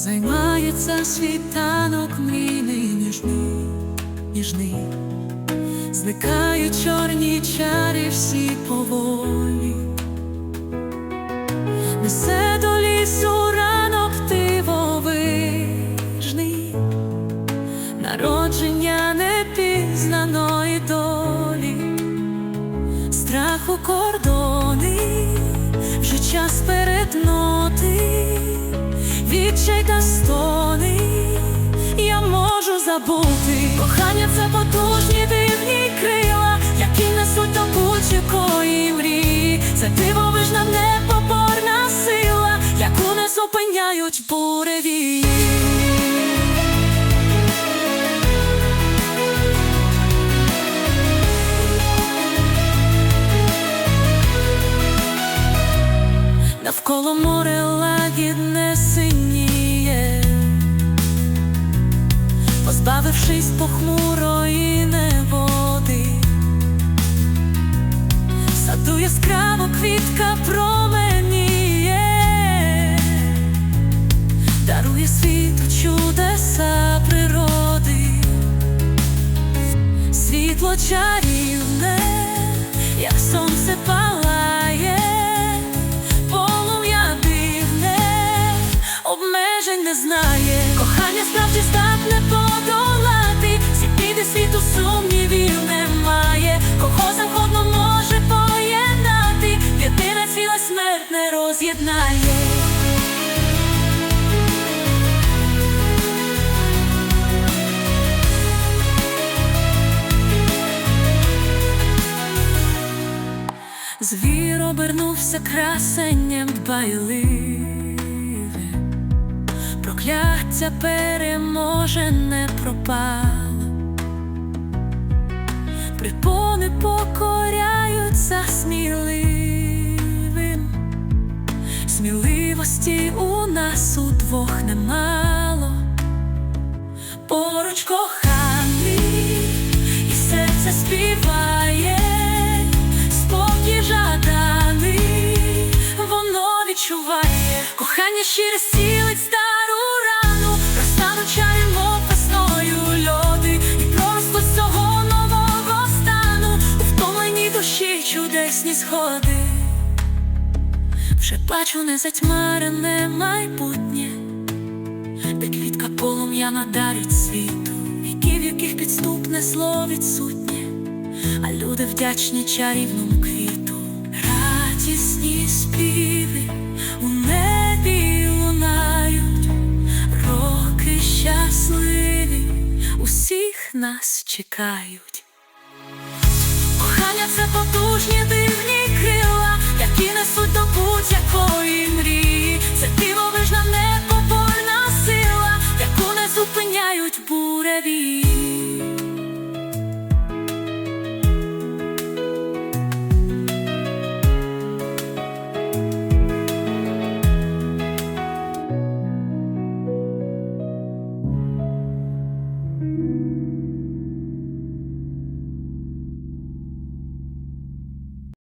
за світанок мрійний ніжний, ніжний, зникають чорні чари всі поволі, несе до лісу ранок дивовижний, народження непізнаної долі, страху кордони, вже час перетноти, відчай та стони, я можу забути. Кохання це потужні дивні крила, які несуть до будь-якої мрії. Це дивовижна непоборна сила, яку не зупиняють буревії. Навколо море лагідне синіє, позбавившись похмурої неводи, саду яскраво квітка променіє, дарує світу чудеса природи, світло чарівне, не знає, кохання справді здатне подолати, всі піди світу сумнівів немає, кого завгодно може поєднати, єдине ціле смерть не роз'єднає. Звір обернувся красенням дбайливим, прокляття переможене пропало, припони покоряються сміливим, сміливості у нас удвох немало, поруч коханий, і серце співає. Спокій жаданий, воно відчуває, кохання щире зцілить чудесні сходи. Вже бачу незатьмарене майбутнє, де квітка полум'яна дарить світу, віків, яких підступне слово відсутнє а люди вдячні чарівному квіту, радісні співи у небі лунають, роки щасливі усіх нас чекають. несуть до будь-якої мрії, це дивовижна непоборна сила, яку не зупиняють буреві.